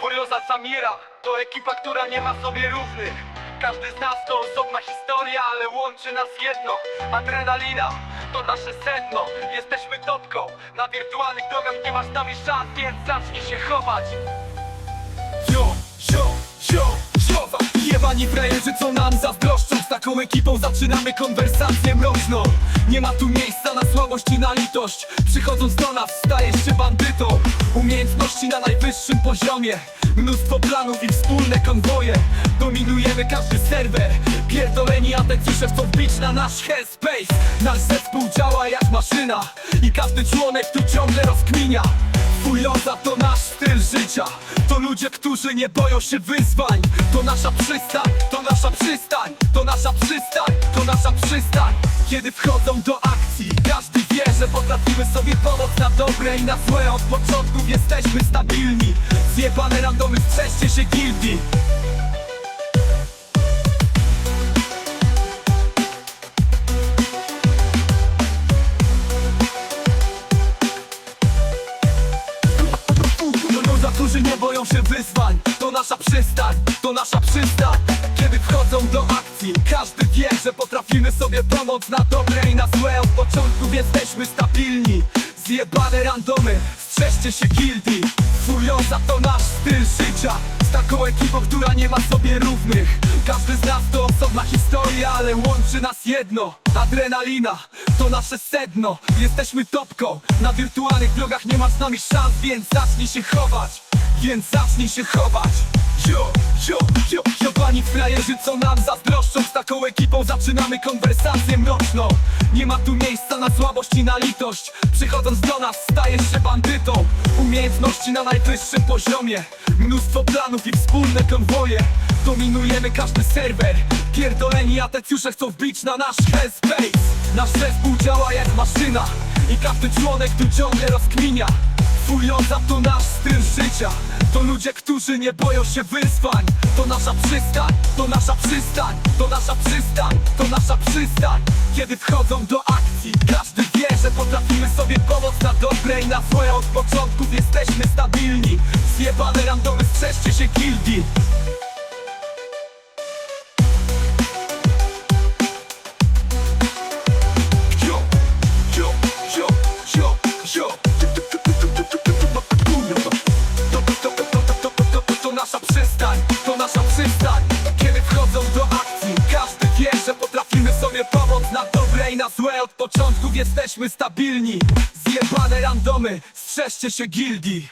Furioza Samira to ekipa, która nie ma sobie równych Każdy z nas to osobna historia, ale łączy nas jedno. Adrenalina to nasze sedno. Jesteśmy topką. Na wirtualnych drogach nie masz nami szans, więc zacznij się chować. Jo, jo, jo, jo Jebani frajerzy, co nam zazdroszczą. Z taką ekipą zaczynamy konwersację mroczną Nie ma tu miejsca na słabość i na litość. Przychodząc do nas stajesz się bandytą Umiejętności na najwyższym poziomie. Mnóstwo planów i wspólne konwoje. Dominujemy każdy serwer. Pierdoleni atencjusze chcą wbić na nasz headspace. Nasz zespół działa jak maszyna I każdy członek tu ciągle rozkminia. Fujoza to nasz styl życia. To ludzie, którzy nie boją się wyzwań. To nasza przystań, to nasza przystań To nasza przystań, to nasza przystań. Kiedy wchodzą do akcji Każdy że potrafimy sobie pomóc na dobre i na złe. Od początków jesteśmy stabilni. Zjebane randomy, strzeżcie się gildii. To ludzie, którzy nie boją się wyzwań To nasza przystań, to nasza przystań Każdy wie, że potrafimy sobie pomóc Na dobre i na złe. Od początków jesteśmy stabilni Zjebane randomy. Strzeżcie się gildii Furioza to nasz styl życia. Z taką ekipą, która nie ma sobie równych. Każdy z nas to osobna historia Ale łączy nas jedno. Adrenalina to nasze sedno. Jesteśmy topką. Na wirtualnych drogach nie ma z nami szans Więc zacznij się chować. Więc zacznij się chować Jo, jo Pani frajerzy, co nam zazdroszczą. Z taką ekipą zaczynamy konwersację mroczną. Nie ma tu miejsca na słabość i na litość. Przychodząc do nas stajesz się bandytą. Umiejętności na najwyższym poziomie. Mnóstwo planów i wspólne konwoje. Dominujemy każdy serwer. Pierdoleni atencjusze chcą wbić na nasz headspace. Nasz zespół działa jak maszyna I każdy członek tu ciągle rozkminia Furioza to nasz styl życia. To ludzie, którzy nie boją się wyzwań. To nasza przystań, to nasza przystań To nasza przystań, to nasza przystań. Kiedy wchodzą do akcji Każdy wie, że potrafimy sobie pomóc na dobre i na złe. Od początków jesteśmy stabilni. Zjebane randomy, strzeżcie się gildii początków jesteśmy stabilni. Zjebane randomy, strzeżcie się gildii